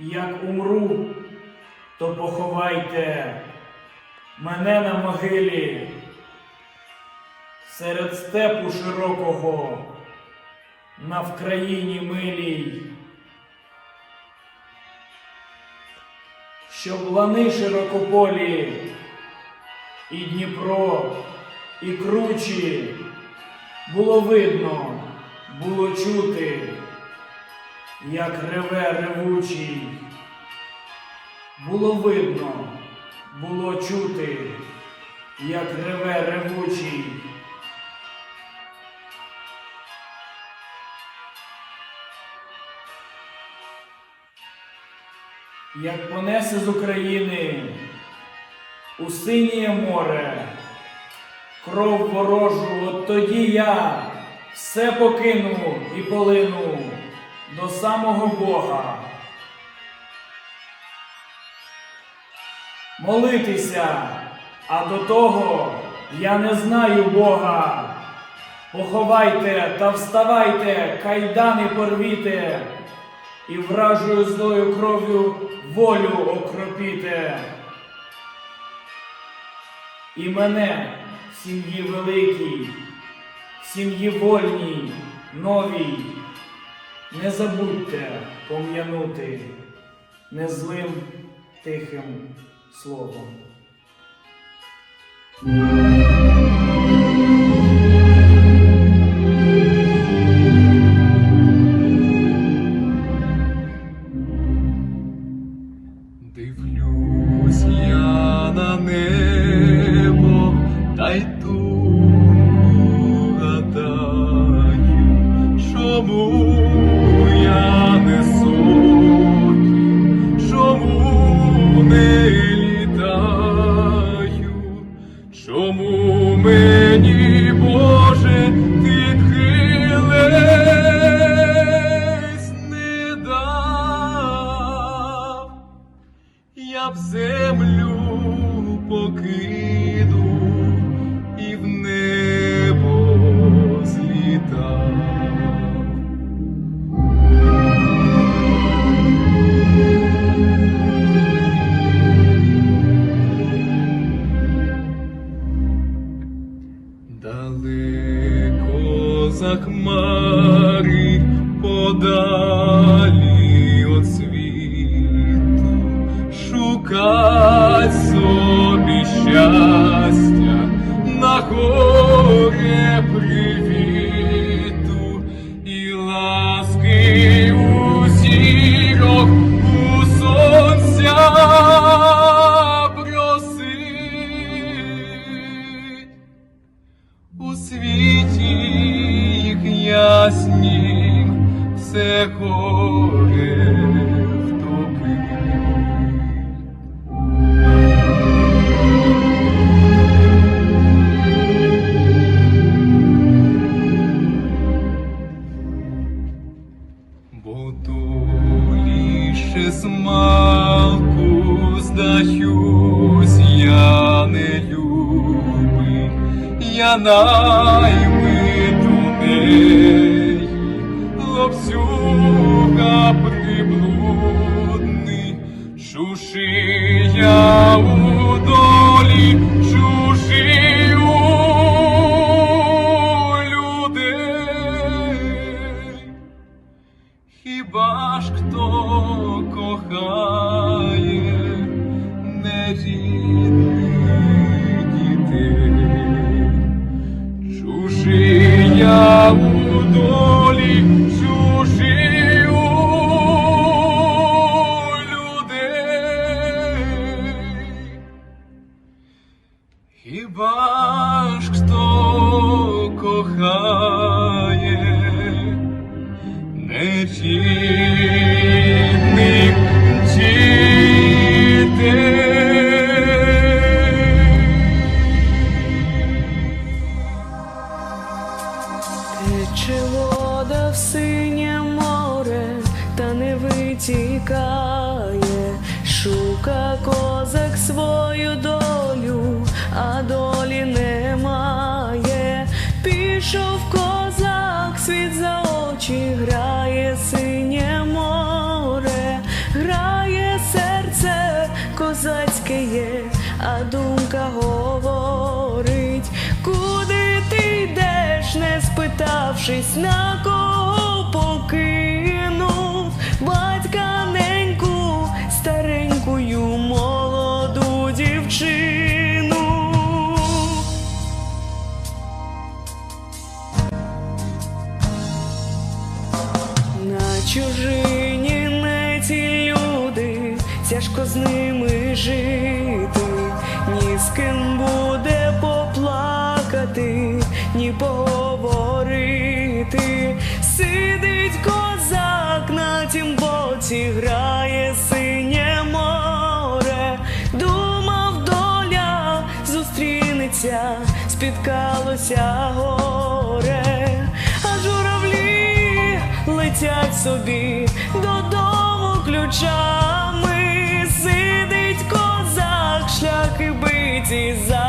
Як умру, то поховайте мене на могилі серед степу широкого на Вкраїні милій. Щоб лани широкополі і Дніпро, і кручі було видно, було чути, як реве ревучий. Було видно, було чути, як реве ревучий. Як понесе з України у синє море, кров ворожу, от тоді я все покину і полину до самого Бога. Молитися, а до того я не знаю Бога. Поховайте та вставайте, кайдани порвіте, і вражою злою кров'ю волю окропіте. І мене в сім'ї великій, в сім'ї вольній, новій, не забудьте пом'янути незлим тихим словом. Дивлюсь я на небо, та й думаю, чому я не сотню, чому не Далеко за хмари подалі от світу. Шукать собі щастя на горе Бо лише смалку здаюсь, я не любий, неї, лобсюга приблудний, чужий я у долі, чужий у людей. Хіба ж хто кохає нерідних дітей? Чужий я у долі, нечинних дітей. Вода в синє море, та не витікає, шука козак свою долю, а долі жінка говорить, куди ти йдеш, не спитавшись, на кого покинув батька неньку, старенькую молоду дівчину. На чужині не ті люди, тяжко з ними жити, ні з ким буде поплакати, ні поговорити. Сидить козак на тім боці, грає синє море, думав доля зустрінеться, спіткалося горе, а журавлі летять собі додому ключа desire.